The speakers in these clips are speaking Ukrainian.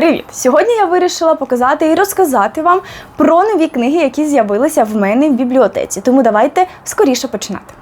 Привіт! Сьогодні я вирішила показати і розказати вам про нові книги, які з'явилися в мене в бібліотеці. Тому давайте скоріше починати.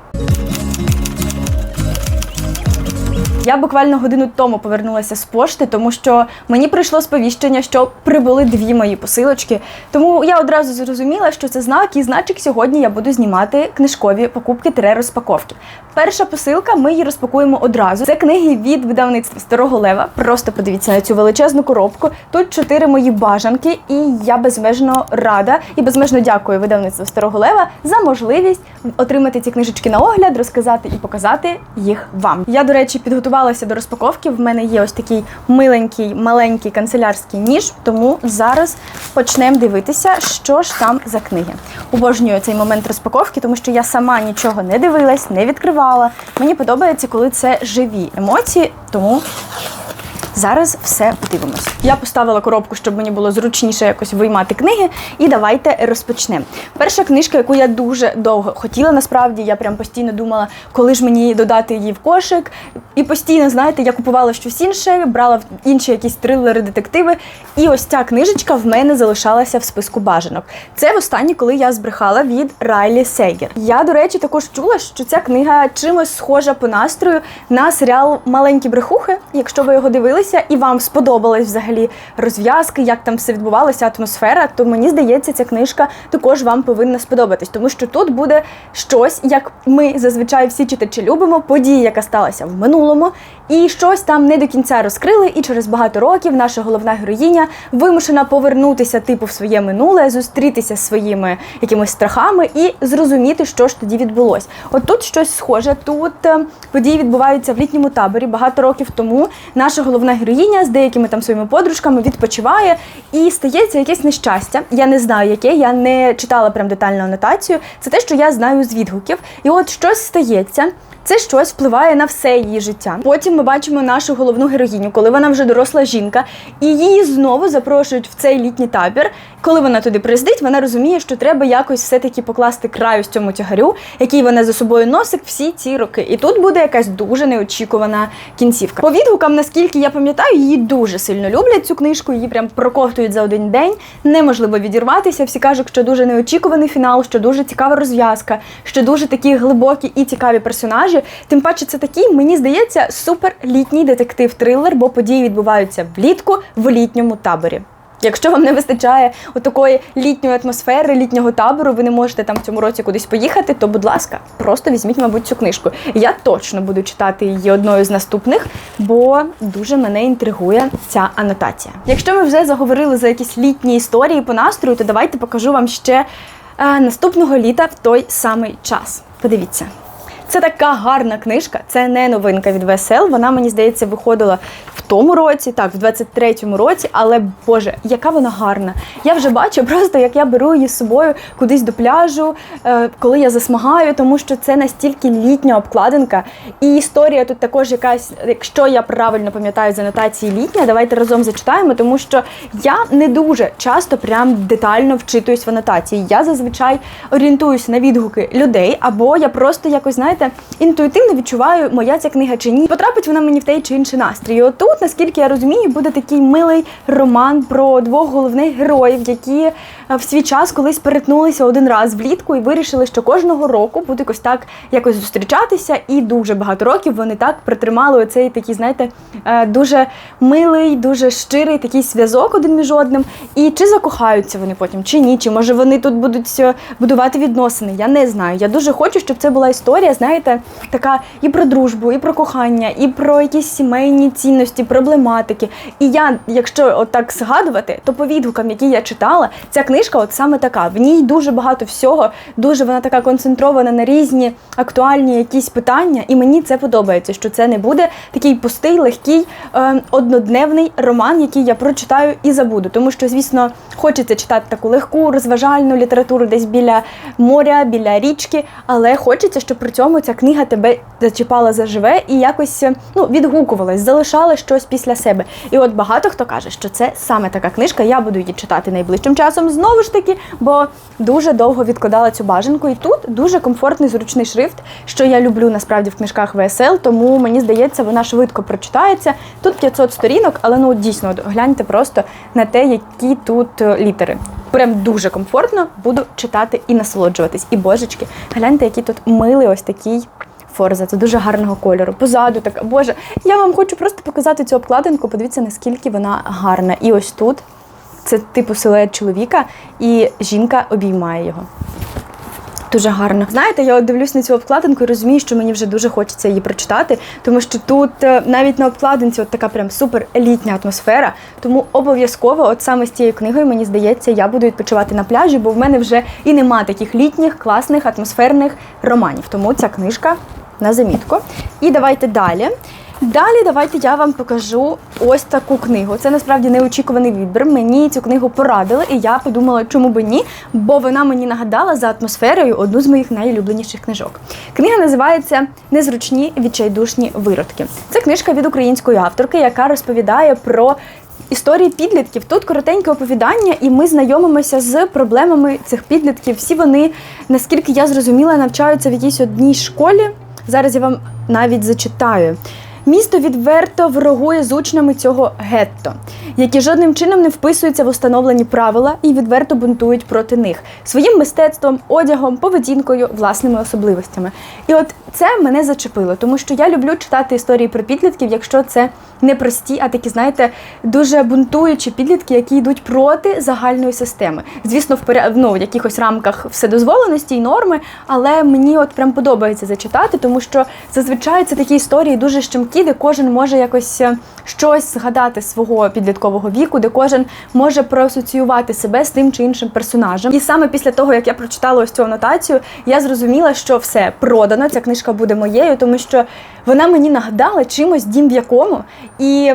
Я буквально годину тому повернулася з пошти, тому що мені прийшло сповіщення, що прибули дві мої посилочки. Тому я одразу зрозуміла, що це знак, і значить сьогодні я буду знімати книжкові покупки тире розпаковки. Перша посилка, ми її розпакуємо одразу. Це книги від видавництва Старого Лева. Просто подивіться на цю величезну коробку. Тут чотири мої бажанки, і я безмежно рада і безмежно дякую видавництву Старого Лева за можливість отримати ці книжечки на огляд, розказати і показати їх вам. Я, до речі, підготувалася до розпаковки. В мене є ось такий миленький маленький канцелярський ніж, тому зараз почнемо дивитися, що ж там за книги. Обожнюю цей момент розпаковки, тому що я сама нічого не дивилась, не відкривала. Мені подобається, коли це живі емоції, тому Зараз все подивимось. Я поставила коробку, щоб мені було зручніше якось виймати книги. І давайте розпочнемо. Перша книжка, яку я дуже довго хотіла, насправді я прям постійно думала, коли ж мені додати її в кошик. І постійно, знаєте, я купувала щось інше, брала інші якісь трилери, детективи. І ось ця книжечка в мене залишалася в списку бажанок. Це востаннє, коли я збрехала від Райлі Сейгер. Я, до речі, також чула, що ця книга чимось схожа по настрою на серіал Маленькі брехухи. Якщо ви його дивилися і вам сподобалась взагалі розв'язки, як там все відбувалося, атмосфера, то мені здається, ця книжка також вам повинна сподобатись, тому що тут буде щось, як ми зазвичай всі читачі любимо, події, яка сталася в минулому, і щось там не до кінця розкрили. І через багато років наша головна героїня вимушена повернутися типу в своє минуле, зустрітися зі своїми якимись страхами і зрозуміти, що ж тоді відбулось. От тут щось схоже. Тут е, події відбуваються в літньому таборі. Багато років тому наша головна героїня з деякими там своїми подружками відпочиває і стається якесь нещастя. Я не знаю, яке, я не читала прям детальну анотацію. Це те, що я знаю з відгуків. І от щось стається. Це щось впливає на все її життя. Потім ми бачимо нашу головну героїню, коли вона вже доросла жінка, і її знову запрошують в цей літній табір. Коли вона туди приїздить, вона розуміє, що треба якось все-таки покласти край ось цьому тягарю, який вона за собою носить всі ці роки. І тут буде якась дуже неочікувана кінцівка. По відгукам, наскільки я пам'ятаю, її дуже сильно люблять цю книжку, її прям проковтують за один день. Неможливо відірватися. Всі кажуть, що дуже неочікуваний фінал, що дуже цікава розв'язка, що дуже такі глибокі і цікаві персонажі. Тим паче, це такий, мені здається, супер літній детектив-трилер, бо події відбуваються влітку в літньому таборі. Якщо вам не вистачає такої літньої атмосфери, літнього табору, ви не можете там в цьому році кудись поїхати, то, будь ласка, просто візьміть, мабуть, цю книжку. Я точно буду читати її одною з наступних, бо дуже мене інтригує ця анотація. Якщо ми вже заговорили за якісь літні історії по настрою, то давайте покажу вам ще е, наступного літа в той самий час. Подивіться. Це така гарна книжка, це не новинка від ВСЛ. Вона, мені здається, виходила в тому році, так, в 23-му році, але Боже, яка вона гарна. Я вже бачу просто, як я беру її з собою кудись до пляжу, е, коли я засмагаю, тому що це настільки літня обкладинка. І історія тут також якась, якщо я правильно пам'ятаю з анотації літня, давайте разом зачитаємо, тому що я не дуже часто прям детально вчитуюсь в анотації. Я зазвичай орієнтуюся на відгуки людей, або я просто якось, знаєте, інтуїтивно відчуваю, моя ця книга чи ні. Потрапить вона мені в той чи інший настрій. І Отут, наскільки я розумію, буде такий милий роман про двох головних героїв, які е, в свій час колись перетнулися один раз влітку і вирішили, що кожного року буде якось так якось зустрічатися. І дуже багато років вони так притримали оцей такий, знаєте, е, дуже милий, дуже щирий такий зв'язок один між одним. І чи закохаються вони потім, чи ні, чи може вони тут будуть е, будувати відносини? Я не знаю. Я дуже хочу, щоб це була історія, знаєте, така і про дружбу, і про кохання, і про якісь сімейні цінності, проблематики. І я, якщо отак згадувати, то по відгукам, які я читала, ця книжка от саме така. В ній дуже багато всього, дуже вона така концентрована на різні актуальні якісь питання, і мені це подобається, що це не буде такий пустий, легкий, е, однодневний роман, який я прочитаю і забуду. Тому що, звісно, хочеться читати таку легку, розважальну літературу десь біля моря, біля річки, але хочеться, щоб при цьому по-своєму ця книга тебе зачіпала заживе і якось е, ну, відгукувалась, залишала щось після себе. І от багато хто каже, що це саме така книжка. Я буду її читати найближчим часом знову ж таки, бо дуже довго відкладала цю бажанку. І тут дуже комфортний зручний шрифт, що я люблю насправді в книжках ВСЛ, тому мені здається, вона швидко прочитається. Тут 500 сторінок, але ну дійсно гляньте просто на те, які тут е, літери. Прям дуже комфортно буду читати і насолоджуватись. І божечки, гляньте, який тут милий ось такий. Форза, це дуже гарного кольору. Позаду така, боже, я вам хочу просто показати цю обкладинку. Подивіться, наскільки вона гарна. І ось тут це типу силует чоловіка, і жінка обіймає його. Дуже гарно. Знаєте, я от дивлюсь на цю обкладинку і розумію, що мені вже дуже хочеться її прочитати, тому що тут е, навіть на обкладинці от така прям супер елітня атмосфера. Тому обов'язково, от саме з цією книгою, мені здається, я буду відпочивати на пляжі, бо в мене вже і нема таких літніх, класних, атмосферних романів. Тому ця книжка на замітку. І давайте далі. Далі давайте я вам покажу ось таку книгу. Це насправді неочікуваний вибір. Мені цю книгу порадили, і я подумала, чому би ні, бо вона мені нагадала за атмосферою одну з моїх найулюбленіших книжок. Книга називається Незручні відчайдушні виродки. Це книжка від української авторки, яка розповідає про. Історії підлітків тут коротеньке оповідання, і ми знайомимося з проблемами цих підлітків. Всі вони, наскільки я зрозуміла, навчаються в якійсь одній школі. Зараз я вам навіть зачитаю. Місто відверто ворогує з учнями цього гетто, які жодним чином не вписуються в установлені правила і відверто бунтують проти них своїм мистецтвом, одягом, поведінкою, власними особливостями. І от це мене зачепило, тому що я люблю читати історії про підлітків, якщо це не прості, а такі, знаєте, дуже бунтуючі підлітки, які йдуть проти загальної системи. Звісно, в поря... ну, в якихось рамках вседозволеності і норми, але мені от прям подобається зачитати, тому що зазвичай це такі історії дуже щемкі, де кожен може якось е, щось згадати свого підліткового віку, де кожен може проасоціювати себе з тим чи іншим персонажем. І саме після того, як я прочитала ось цю анотацію, я зрозуміла, що все продано. Ця книжка буде моєю, тому що вона мені нагадала чимось дім в якому. І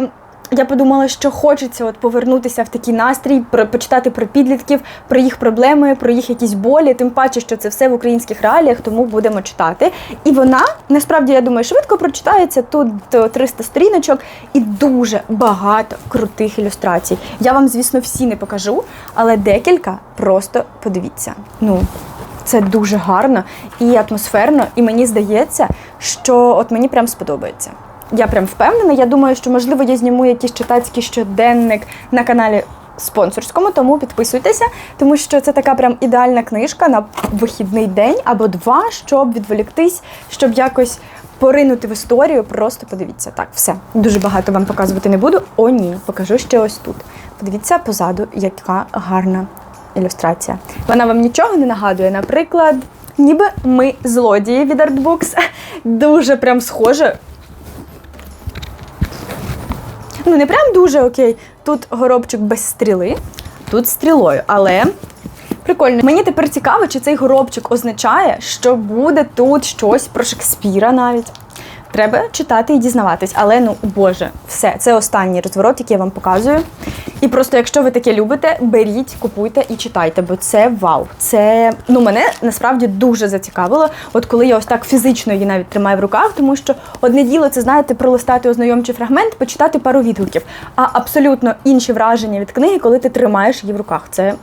я подумала, що хочеться от повернутися в такий настрій, про почитати про підлітків, про їх проблеми, про їх якісь болі. Тим паче, що це все в українських реаліях, тому будемо читати. І вона насправді я думаю, швидко прочитається. Тут е, 300 сторіночок і дуже багато крутих ілюстрацій. Я вам, звісно, всі не покажу, але декілька просто подивіться. Ну. Це дуже гарно і атмосферно, і мені здається, що от мені прям сподобається. Я прям впевнена. Я думаю, що можливо я зніму якийсь читацький щоденник на каналі спонсорському, тому підписуйтеся, тому що це така прям ідеальна книжка на вихідний день або два, щоб відволіктись, щоб якось поринути в історію. Просто подивіться. Так, все дуже багато вам показувати не буду. О, ні, покажу ще ось тут. Подивіться позаду, яка гарна ілюстрація. Вона вам нічого не нагадує, наприклад. Ніби ми злодії від Artbooks. Дуже прям схоже. Ну, не прям дуже окей. Тут горобчик без стріли, тут стрілою, але прикольно. Мені тепер цікаво, чи цей горобчик означає, що буде тут щось про Шекспіра навіть. Треба читати і дізнаватись, але ну боже, все, це останній розворот, який я вам показую. І просто, якщо ви таке любите, беріть, купуйте і читайте, бо це вау. Це ну мене насправді дуже зацікавило. От коли я ось так фізично її навіть тримаю в руках, тому що одне діло це знаєте, пролистати ознайомчий фрагмент, почитати пару відгуків. А абсолютно інші враження від книги, коли ти тримаєш її в руках. Це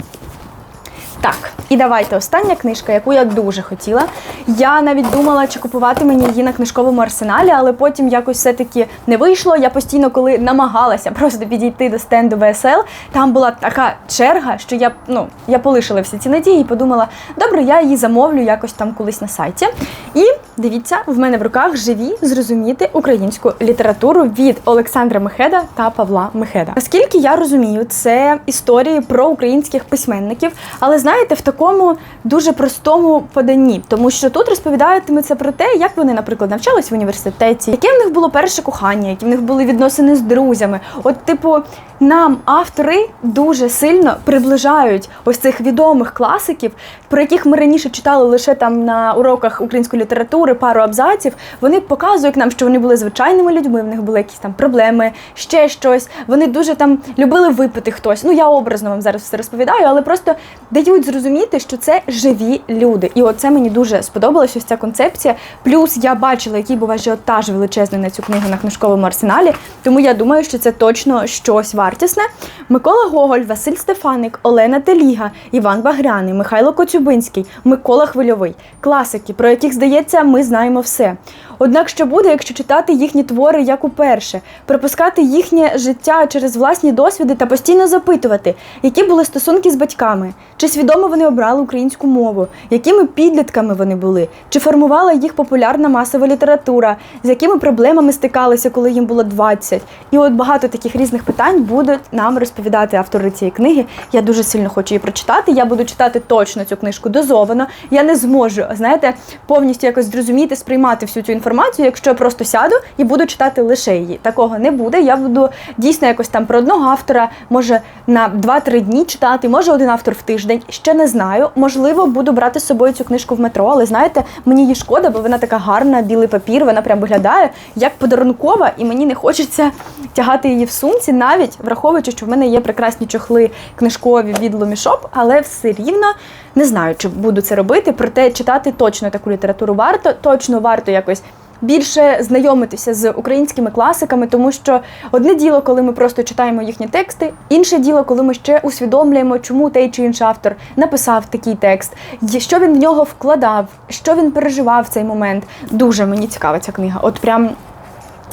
так, і давайте остання книжка, яку я дуже хотіла. Я навіть думала, чи купувати мені її на книжковому арсеналі, але потім якось все-таки не вийшло. Я постійно, коли намагалася просто підійти до стенду ВСЛ, там була така черга, що я ну я полишила всі ці надії і подумала, добре, я її замовлю якось там колись на сайті. І дивіться, в мене в руках живі зрозуміти українську літературу від Олександра Мехеда та Павла Мехеда. Наскільки я розумію, це історії про українських письменників, але знаєте, в такому дуже простому поданні, тому що тут розповідаєтиметься про те, як вони, наприклад, навчались в університеті, яке в них було перше кохання, які в них були відносини з друзями. От, типу, нам автори дуже сильно приближають ось цих відомих класиків, про яких ми раніше читали лише там на уроках української літератури, пару абзаців. Вони показують нам, що вони були звичайними людьми, в них були якісь там проблеми, ще щось. Вони дуже там любили випити хтось. Ну я образно вам зараз все розповідаю, але просто дають зрозуміти. що це живі люди. І оце мені дуже сподобалася ось ця концепція. Плюс я бачила, який був ажіотаж величезний на цю книгу на книжковому арсеналі. Тому я думаю, що це точно щось вартісне. Микола Гоголь, Василь Стефаник, Олена Теліга, Іван Багряний, Михайло Коцюбинський, Микола Хвильовий. Класики, про яких здається, ми знаємо все. Однак, що буде, якщо читати їхні твори як уперше, пропускати їхнє життя через власні досвіди та постійно запитувати, які були стосунки з батьками, чи свідомо вони обрали українську мову, якими підлітками вони були, чи формувала їх популярна масова література, з якими проблемами стикалися, коли їм було 20. І от багато таких різних питань будуть нам розповідати автори цієї книги. Я дуже сильно хочу її прочитати. Я буду читати точно цю книжку дозовано. Я не зможу, знаєте, повністю якось зрозуміти, сприймати всю цю інформацію, якщо я просто сяду і буду читати лише її. Такого не буде. Я буду дійсно якось там про одного автора, може на 2-3 дні читати, може один автор в тиждень. Ще не знаю. Можливо, буду брати з собою цю книжку в метро, але знаєте, мені її шкода, бо вона така гарна, білий папір, вона прям виглядає як подарункова, і мені не хочеться тягати її в сумці, навіть враховуючи, що в мене є прекрасні чохли книжкові від Ломішоп, але все рівно не знаю, чи буду це робити. Проте читати точно таку літературу варто, точно варто якось. Більше знайомитися з українськими класиками, тому що одне діло, коли ми просто читаємо їхні тексти, інше діло, коли ми ще усвідомлюємо, чому той чи інший автор написав такий текст, що він в нього вкладав, що він переживав в цей момент. Дуже мені цікава ця книга. От прям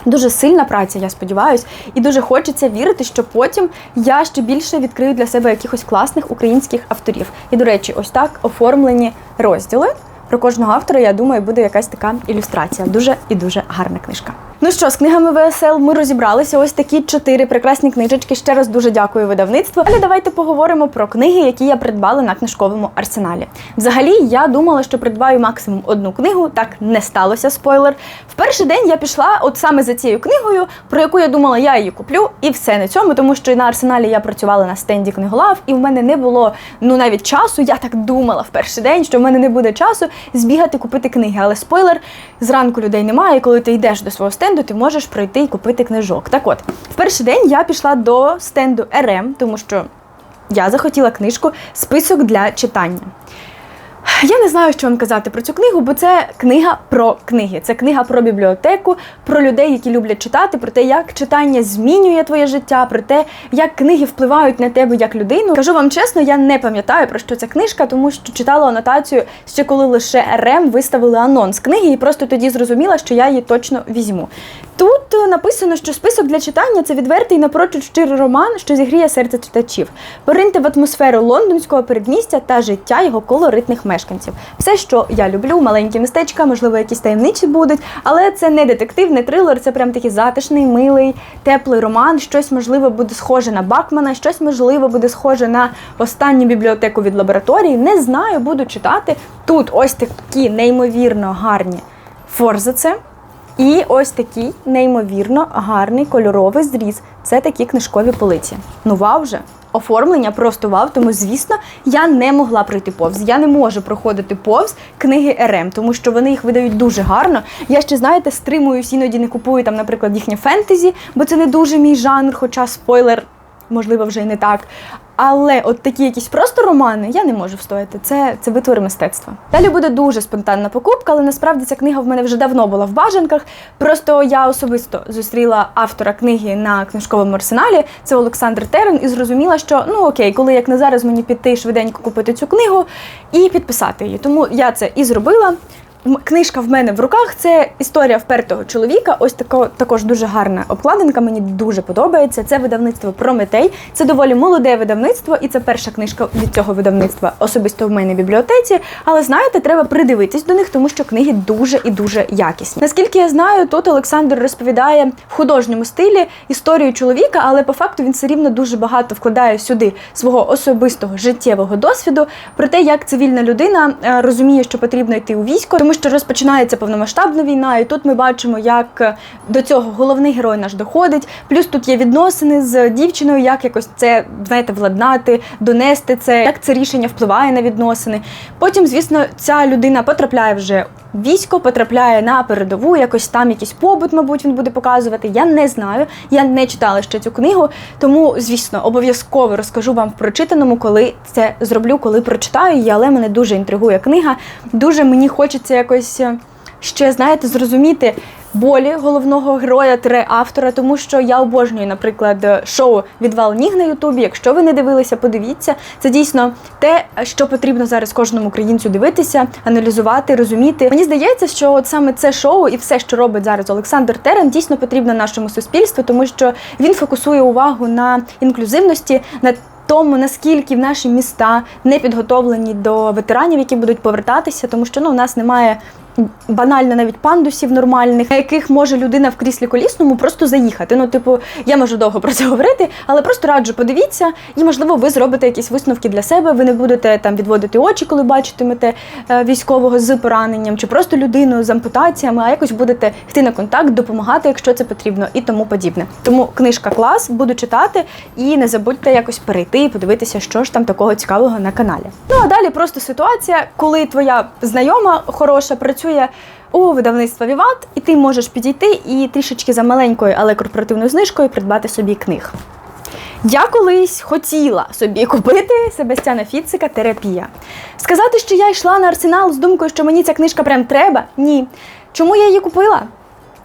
Дуже сильна праця, я сподіваюся, і дуже хочеться вірити, що потім я ще більше відкрию для себе якихось класних українських авторів. І, до речі, ось так оформлені розділи. Про кожного автора, я думаю, буде якась така ілюстрація. Дуже і дуже гарна книжка. Ну що, з книгами ВСЛ ми розібралися. Ось такі чотири прекрасні книжечки. Ще раз дуже дякую видавництву. Але давайте поговоримо про книги, які я придбала на книжковому арсеналі. Взагалі, я думала, що придбаю максимум одну книгу. Так не сталося. Спойлер. В перший день я пішла от саме за цією книгою, про яку я думала, я її куплю, і все на цьому, тому що на арсеналі я працювала на стенді книголав, і в мене не було ну навіть часу. Я так думала в перший день, що в мене не буде часу збігати купити книги. Але спойлер, зранку людей немає. Коли ти йдеш до свого стенду, ти можеш пройти і купити книжок. Так от, в перший день я пішла до стенду РМ, тому що я захотіла книжку Список для читання. Я не знаю, що вам казати про цю книгу, бо це книга про книги. Це книга про бібліотеку, про людей, які люблять читати, про те, як читання змінює твоє життя, про те, як книги впливають на тебе як людину. Кажу вам чесно, я не пам'ятаю про що ця книжка, тому що читала анотацію ще коли лише РМ виставили анонс книги, і просто тоді зрозуміла, що я її точно візьму. Тут е, написано, що список для читання це відвертий напрочуд щирий роман, що зігріє серце читачів. Пориньте в атмосферу лондонського передмістя та життя його колоритних мешканців. Все, що я люблю, маленькі містечка, можливо, якісь таємничі будуть, але це не детектив, не трилер, це прям такий затишний, милий, теплий роман. Щось можливо буде схоже на Бакмана, щось можливо буде схоже на останню бібліотеку від лабораторії. Не знаю, буду читати. Тут ось такі неймовірно гарні форзаци. І ось такий неймовірно гарний кольоровий зріз. Це такі книжкові полиці. Ну вау вже! Оформлення просто вау, тому звісно, я не могла пройти повз. Я не можу проходити повз книги РМ, тому що вони їх видають дуже гарно. Я ще, знаєте, стримуюсь, іноді не купую там, наприклад, їхнє фентезі, бо це не дуже мій жанр, хоча спойлер, можливо, вже й не так. Але от такі якісь просто романи я не можу встояти. Це, це витвори мистецтва. Далі буде дуже спонтанна покупка, але насправді ця книга в мене вже давно була в бажанках. Просто я особисто зустріла автора книги на книжковому арсеналі. Це Олександр Терен, і зрозуміла, що ну окей, коли як не зараз мені піти швиденько купити цю книгу і підписати її. Тому я це і зробила. Книжка в мене в руках це історія впертого чоловіка. Ось тако, також дуже гарна обкладинка. Мені дуже подобається. Це видавництво Прометей. Це доволі молоде видавництво, і це перша книжка від цього видавництва особисто в мене в бібліотеці. Але знаєте, треба придивитись до них, тому що книги дуже і дуже якісні. Наскільки я знаю, тут Олександр розповідає в художньому стилі історію чоловіка, але по факту він все рівно дуже багато вкладає сюди свого особистого життєвого досвіду про те, як цивільна людина е, розуміє, що потрібно йти у військо, тому що розпочинається повномасштабна війна, і тут ми бачимо, як е, до цього головний герой наш доходить. Плюс тут є відносини з дівчиною, як якось це знаєте, владнати, донести це, як це рішення впливає на відносини. Потім, звісно, ця людина потрапляє вже військо, потрапляє на передову, якось там якийсь побут, мабуть, він буде показувати. Я не знаю, я не читала ще цю книгу, тому, звісно, обов'язково розкажу вам в прочитаному, коли це зроблю, коли прочитаю її, але мене дуже інтригує книга. Дуже мені хочеться якось е, ще, знаєте, зрозуміти. Болі головного героя тире автора, тому що я обожнюю, наприклад, шоу Відвал ніг на Ютубі. Якщо ви не дивилися, подивіться. Це дійсно те, що потрібно зараз кожному українцю дивитися, аналізувати, розуміти. Мені здається, що от саме це шоу і все, що робить зараз Олександр Терен, дійсно потрібно нашому суспільству, тому що він фокусує увагу на інклюзивності, на тому, наскільки в наші міста не підготовлені до ветеранів, які будуть повертатися, тому що ну у нас немає. Банально навіть пандусів нормальних, на яких може людина в кріслі колісному просто заїхати. Ну, типу, я можу довго про це говорити, але просто раджу подивіться, і можливо ви зробите якісь висновки для себе. Ви не будете там відводити очі, коли бачитимете е, військового з пораненням, чи просто людину з ампутаціями, а якось будете йти на контакт, допомагати, якщо це потрібно, і тому подібне. Тому книжка клас, буду читати, і не забудьте якось перейти і подивитися, що ж там такого цікавого на каналі. Ну а далі просто ситуація, коли твоя знайома хороша працює у видавництва Віват, і ти можеш підійти і трішечки за маленькою, але корпоративною знижкою придбати собі книг. Я колись хотіла собі купити Себастьяна Фіцика Терапія. Сказати, що я йшла на арсенал з думкою, що мені ця книжка прям треба? Ні. Чому я її купила?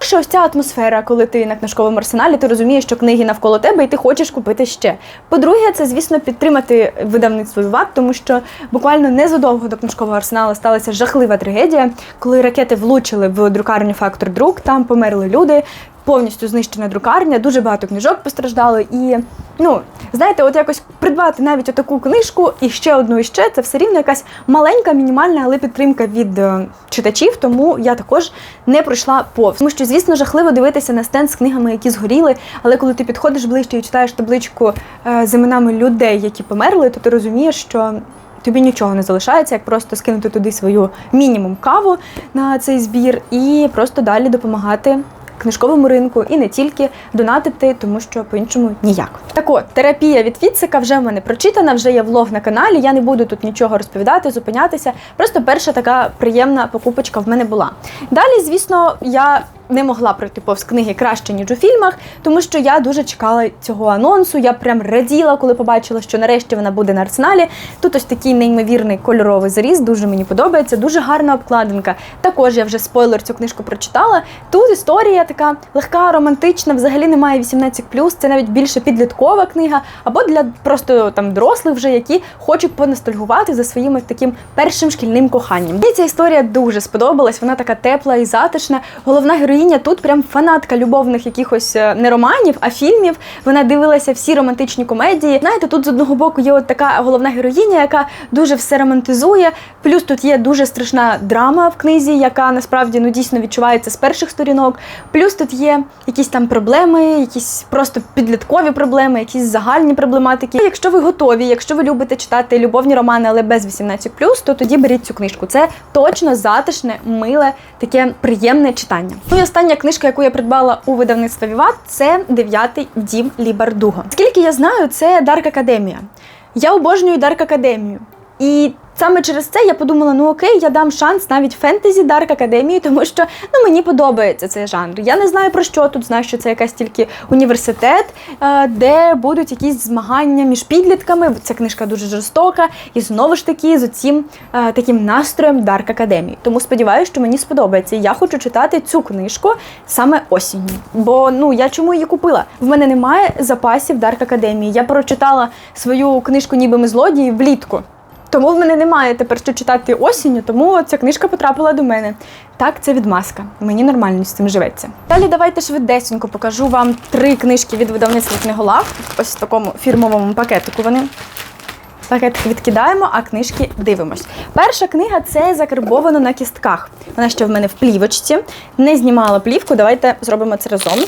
Що ось ця атмосфера, коли ти на книжковому арсеналі, ти розумієш, що книги навколо тебе, і ти хочеш купити ще. По-друге, це, звісно, підтримати видавництво ВАП, тому що буквально незадовго до книжкового арсеналу сталася жахлива трагедія, коли ракети влучили в друкарню Фактор Друк, там померли люди. Повністю знищена друкарня, дуже багато книжок постраждало. І ну знаєте, от якось придбати навіть отаку книжку і ще одну і ще це все рівно якась маленька, мінімальна, але підтримка від е, читачів. Тому я також не пройшла повз. Тому що, звісно, жахливо дивитися на стенд з книгами, які згоріли. Але коли ти підходиш ближче і читаєш табличку е, з іменами людей, які померли, то ти розумієш, що. Тобі нічого не залишається, як просто скинути туди свою мінімум каву на цей збір і просто далі допомагати книжковому ринку і не тільки донатити, тому що по-іншому ніяк. Так от, терапія від Фіцика вже в мене прочитана, вже є влог на каналі. Я не буду тут нічого розповідати, зупинятися. Просто перша така приємна покупочка в мене була. Далі, звісно, я. Не могла пройти повз книги краще, ніж у фільмах, тому що я дуже чекала цього анонсу. Я прям раділа, коли побачила, що нарешті вона буде на арсеналі. Тут ось такий неймовірний кольоровий заріз, дуже мені подобається, дуже гарна обкладинка. Також я вже спойлер цю книжку прочитала. Тут історія така легка, романтична, взагалі немає 18+, це навіть більше підліткова книга, або для просто там дорослих, вже які хочуть поностальгувати за своїм таким першим шкільним коханням. Мені ця історія дуже сподобалась. Вона така тепла і затишна. Головна героїня тут прям фанатка любовних якихось е, не романів, а фільмів. Вона дивилася всі романтичні комедії. Знаєте, тут з одного боку є от така головна героїня, яка дуже все романтизує. Плюс тут є дуже страшна драма в книзі, яка насправді ну дійсно відчувається з перших сторінок. Плюс тут є якісь там проблеми, якісь просто підліткові проблеми, якісь загальні проблематики. Якщо ви готові, якщо ви любите читати любовні романи, але без 18+, то тоді беріть цю книжку. Це точно затишне, миле, таке приємне читання. Ну і остання книжка, яку я придбала у видавництві Віват, це дев'ятий дім Лібардуга. Скільки я знаю, це Дарк Академія. Я обожнюю Дарк Академію. І саме через це я подумала: ну окей, я дам шанс навіть фентезі Дарк Академії, тому що ну мені подобається цей жанр. Я не знаю про що тут, знаю, що це якась тільки університет, е, де будуть якісь змагання між підлітками. Ця книжка дуже жорстока, і знову ж таки з оцім е, таким настроєм Дарк Академії. Тому сподіваюся, що мені сподобається. Я хочу читати цю книжку саме осінню. Бо ну я чому її купила? В мене немає запасів Дарк Академії. Я прочитала свою книжку Ніби ми злодії влітку. Тому в мене немає тепер що читати осінню, тому ця книжка потрапила до мене. Так, це відмазка. Мені нормально з цим живеться. Далі давайте швидесенько покажу вам три книжки від видавництва книголав. Ось в такому фірмовому пакетику вони. Пакетик відкидаємо, а книжки дивимось. Перша книга це закарбовано на кістках. Вона ще в мене в плівочці. Не знімала плівку. Давайте зробимо це разом.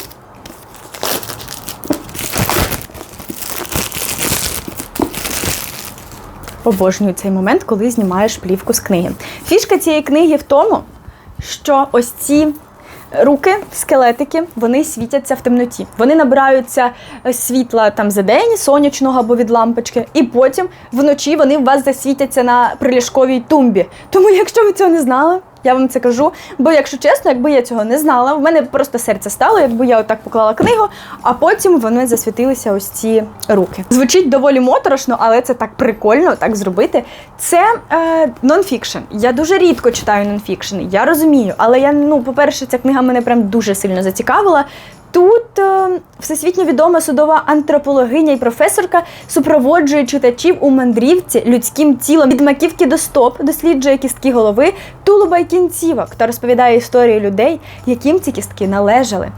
Обожнюю цей момент, коли знімаєш плівку з книги. Фішка цієї книги в тому, що ось ці руки, скелетики, вони світяться в темноті. Вони набираються е, світла там за день, сонячного або від лампочки, і потім вночі вони у вас засвітяться на приліжковій тумбі. Тому, якщо ви цього не знали, я вам це кажу. Бо, якщо чесно, якби я цього не знала, в мене просто серце стало, якби я отак поклала книгу, а потім вони засвітилися ось ці руки. Звучить доволі моторошно, але це так прикольно так зробити. Це е, нонфікшн. Я дуже рідко читаю нонфікшн, я розумію, але я ну, по-перше, ця книга мене прям дуже сильно зацікавила. Тут всесвітньо відома судова антропологиня і професорка супроводжує читачів у мандрівці людським тілом від маківки до стоп, досліджує кістки голови, тулуба й кінцівок та розповідає історії людей, яким ці кістки належали.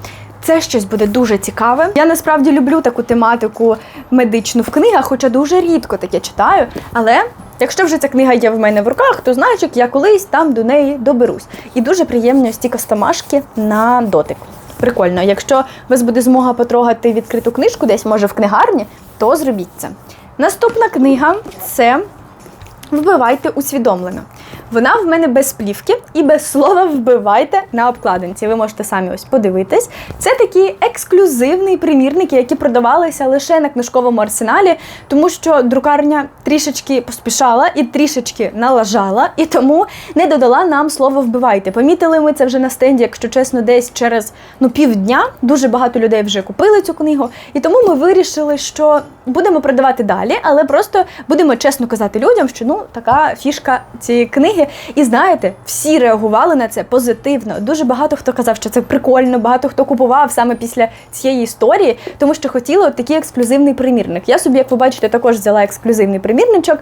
Це щось буде дуже цікаве. Я насправді люблю таку тематику медичну в книгах, хоча дуже рідко таке читаю. Але якщо вже ця книга є в мене в руках, то значить я колись там до неї доберусь. І дуже приємні ось ці костомашки на дотик. Прикольно. Якщо у вас буде змога потрогати відкриту книжку, десь може в книгарні, то зробіть це. Наступна книга це Вбивайте усвідомлено. Вона в мене без плівки і без слова вбивайте на обкладинці. Ви можете самі ось подивитись. Це такі ексклюзивні примірники, які продавалися лише на книжковому арсеналі, тому що друкарня трішечки поспішала і трішечки налажала, і тому не додала нам слово вбивайте. Помітили ми це вже на стенді, якщо чесно, десь через ну півдня. Дуже багато людей вже купили цю книгу, і тому ми вирішили, що будемо продавати далі, але просто будемо чесно казати людям, що ну така фішка цієї книги. І знаєте, всі реагували на це позитивно. Дуже багато хто казав, що це прикольно, багато хто купував саме після цієї історії, тому що хотіли от такий ексклюзивний примірник. Я собі, як ви бачите, також взяла ексклюзивний примірничок.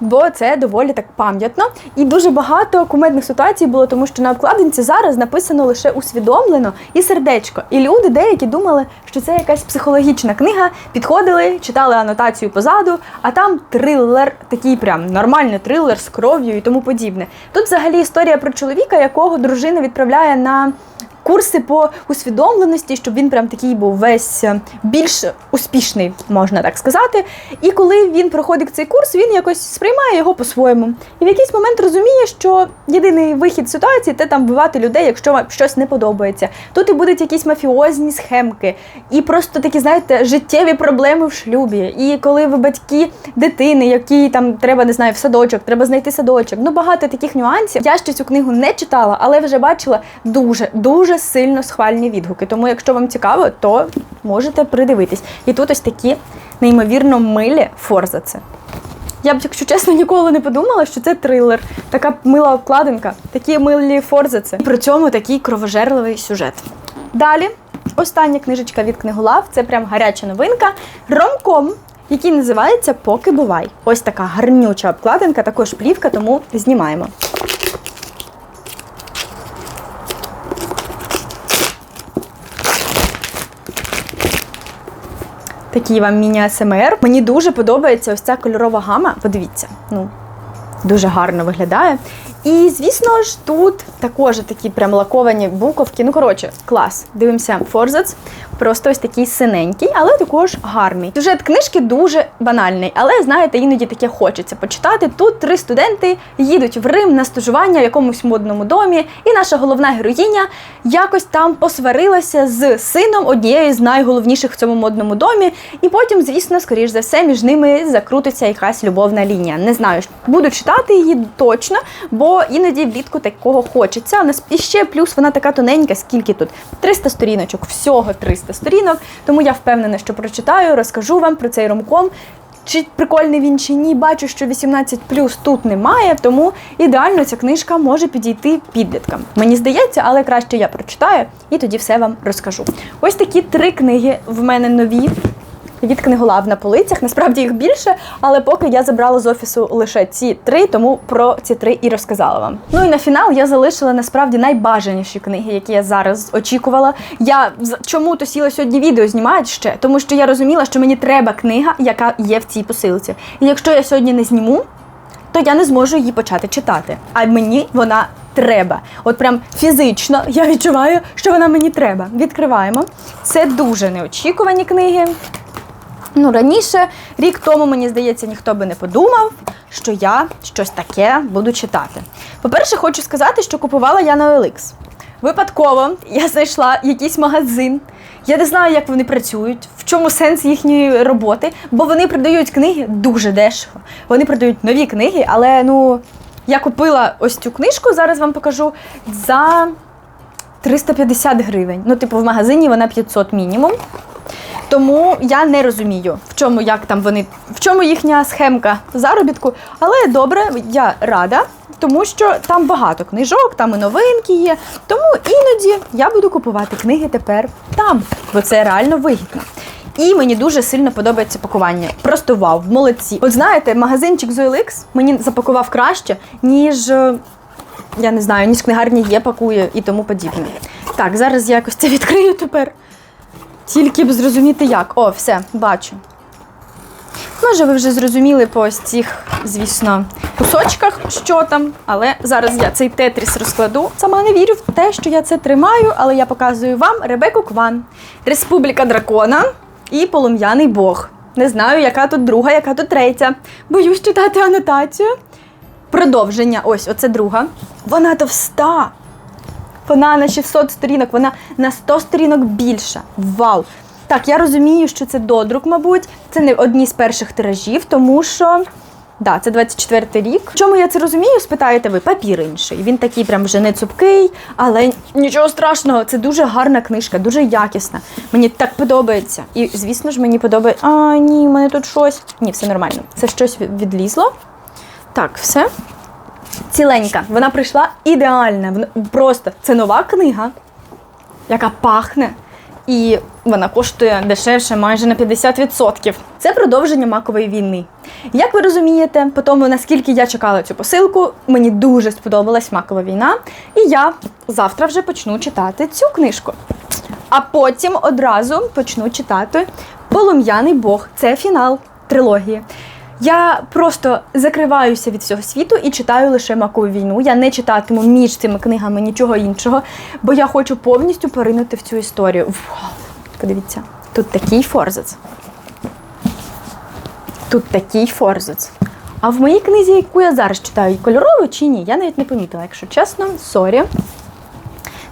Бо це доволі так пам'ятно. І дуже багато кумедних ситуацій було, тому що на обкладинці зараз написано лише усвідомлено і сердечко. І люди деякі думали, що це якась психологічна книга, підходили, читали анотацію позаду, а там трилер, такий прям нормальний трилер з кров'ю і тому подібне. Тут взагалі історія про чоловіка, якого дружина відправляє на курси по усвідомленості, щоб він прям такий був весь е, більш успішний, можна так сказати. І коли він проходить цей курс, він якось сприймає його по-своєму. І в якийсь момент розуміє, що єдиний вихід ситуації це там вбивати людей, якщо вам щось не подобається. Тут і будуть якісь мафіозні схемки, і просто такі, знаєте, життєві проблеми в шлюбі. І коли ви батьки дитини, які там треба не знаю, в садочок, треба знайти садочок. Ну багато таких нюансів. Я ще цю книгу не читала, але вже бачила дуже дуже сильно схвальні відгуки. Тому, якщо вам цікаво, то можете придивитись. І тут ось такі неймовірно милі форзаци. Я б, якщо чесно, ніколи не подумала, що це трилер. Така мила обкладинка, такі милі форзаци. При цьому такий кровожерливий сюжет. Далі, остання книжечка від книголав це прям гаряча новинка. Ромком, який називається Поки бувай. Ось така гарнюча обкладинка, також плівка, тому знімаємо. Такий вам Міні СМР. Мені дуже подобається ось ця кольорова гама. Подивіться, ну, дуже гарно виглядає. І, звісно ж, тут також такі прям лаковані буковки. Ну, коротше, клас. Дивимося, форзац. Просто ось такий синенький, але також гарний. Сюжет книжки дуже банальний, але знаєте, іноді таке хочеться почитати. Тут три студенти їдуть в Рим на стажування в якомусь модному домі, і наша головна героїня якось там посварилася з сином однієї з найголовніших в цьому модному домі. І потім, звісно, скоріш за все, між ними закрутиться якась любовна лінія. Не знаю, буду читати її точно, бо іноді влітку такого хочеться. І ще плюс вона така тоненька, скільки тут 300 сторіночок, всього 300 сторінок. Тому я впевнена, що прочитаю, розкажу вам про цей ромком. Чи прикольний він чи ні, бачу, що 18 тут немає, тому ідеально ця книжка може підійти підліткам. Мені здається, але краще я прочитаю і тоді все вам розкажу. Ось такі три книги в мене нові. Від книголав на полицях. Насправді їх більше, але поки я забрала з офісу лише ці три, тому про ці три і розказала вам. Ну і на фінал я залишила насправді найбажаніші книги, які я зараз очікувала. Я з- чому-то сіла сьогодні відео знімають ще, тому що я розуміла, що мені треба книга, яка є в цій посилці. І якщо я сьогодні не зніму, то я не зможу її почати читати. А мені вона треба. От прям фізично я відчуваю, що вона мені треба. Відкриваємо. Це дуже неочікувані книги. Ну, раніше, рік тому, мені здається, ніхто би не подумав, що я щось таке буду читати. По-перше, хочу сказати, що купувала я на OLX. Випадково я знайшла якийсь магазин. Я не знаю, як вони працюють, в чому сенс їхньої роботи, бо вони продають книги дуже дешево. Вони продають нові книги, але ну я купила ось цю книжку, зараз вам покажу за 350 гривень. Ну, типу, в магазині вона 500 мінімум. Тому я не розумію, в чому як там вони, в чому їхня схемка заробітку. Але добре, я рада, тому що там багато книжок, там і новинки є. Тому іноді я буду купувати книги тепер там, бо це реально вигідно. І мені дуже сильно подобається пакування. Просто вау, молодці. От знаєте, магазинчик з мені запакував краще, ніж е, я не знаю, ніж книгарня є, пакує і тому подібне. Так, зараз я якось це відкрию тепер. Тільки б зрозуміти як. О, все, бачу. Може, ви вже зрозуміли по ось цих, звісно, кусочках, що там. Але зараз я цей тетріс розкладу. Сама не вірю в те, що я це тримаю, але я показую вам Ребеку Кван, Республіка Дракона і Полум'яний Бог. Не знаю, яка тут друга, яка тут третя. Боюсь читати анотацію. Продовження. Ось, оце друга. Вона товста. Вона на 600 сторінок, вона на 100 сторінок більша. Вау! Так, я розумію, що це додрук, мабуть. Це не одні з перших тиражів, тому що. Да, це 24 рік. Чому я це розумію? Спитаєте ви, папір інший. Він такий прям вже не цупкий, але нічого страшного. Це дуже гарна книжка, дуже якісна. Мені так подобається. І, звісно ж, мені подобається. А, ні, у мене тут щось. Ні, все нормально. Це щось відлізло. Так, все. Ціленька. Вона прийшла ідеальна. Вона- Просто це нова книга, яка пахне. І вона коштує дешевше майже на 50%. Це продовження макової війни. Як ви розумієте, по тому наскільки я чекала цю посилку, мені дуже сподобалась макова війна, і я завтра вже почну читати цю книжку. А потім одразу почну читати Полум'яний Бог. Це фінал трилогії. Я просто закриваюся від всього світу і читаю лише макову війну. Я не читатиму між цими книгами нічого іншого, бо я хочу повністю поринути в цю історію. Вау! Подивіться, тут такий форзац. Тут такий форзац. А в моїй книзі, яку я зараз читаю, кольорову чи ні, я навіть не помітила, якщо чесно, сорі.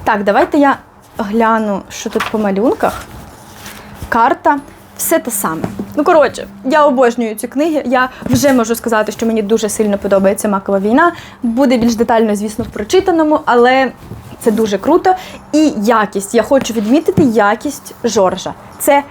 Так, давайте я гляну, що тут по малюнках. Карта, все те саме. Ну, коротше, я обожнюю ці книги. Я вже можу сказати, що мені дуже сильно подобається макова війна. Буде більш детально, звісно, в прочитаному, але це дуже круто. І якість. Я хочу відмітити якість Жоржа. Це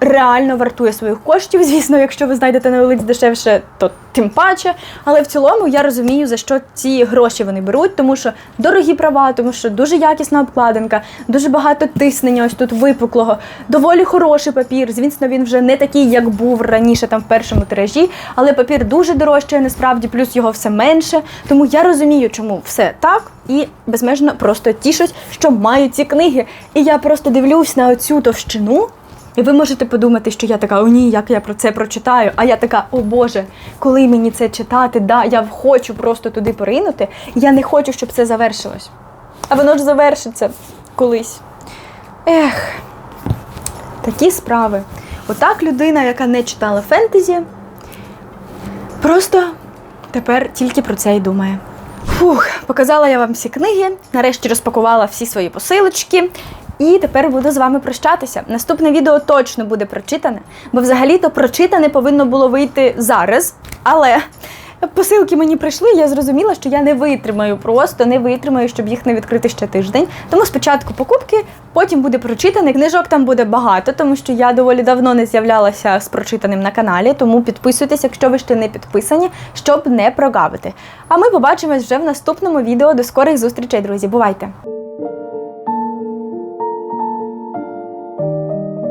реально вартує своїх коштів. Звісно, якщо ви знайдете на вулиці дешевше, то тим паче. Але в цілому я розумію, за що ці гроші вони беруть, тому що дорогі права, тому що дуже якісна обкладинка, дуже багато тиснення ось тут випуклого, доволі хороший папір. Звісно, він вже не такий, як був раніше там в першому тиражі, але папір дуже дорожчає, насправді, плюс його все менше. Тому я розумію, чому все так. І безмежно просто тішусь, що маю ці книги. І я просто дивлюсь на оцю товщину. І ви можете подумати, що я така, о ні, як я про це прочитаю. А я така, о Боже, коли мені це читати, да, я хочу просто туди поринути. Я не хочу, щоб це завершилось. А воно ж завершиться колись. Ех, такі справи. Отак людина, яка не читала фентезі, просто тепер тільки про це і думає. Фух, показала я вам всі книги, нарешті розпакувала всі свої посилочки. І тепер буду з вами прощатися. Наступне відео точно буде прочитане, бо взагалі-то прочитане повинно було вийти зараз. Але посилки мені прийшли, я зрозуміла, що я не витримаю, просто не витримаю, щоб їх не відкрити ще тиждень. Тому спочатку покупки, потім буде прочитане. Книжок там буде багато, тому що я доволі давно не з'являлася з прочитаним на каналі. Тому підписуйтесь, якщо ви ще не підписані, щоб не прогавити. А ми побачимось вже в наступному відео. До скорих зустрічей, друзі. Бувайте!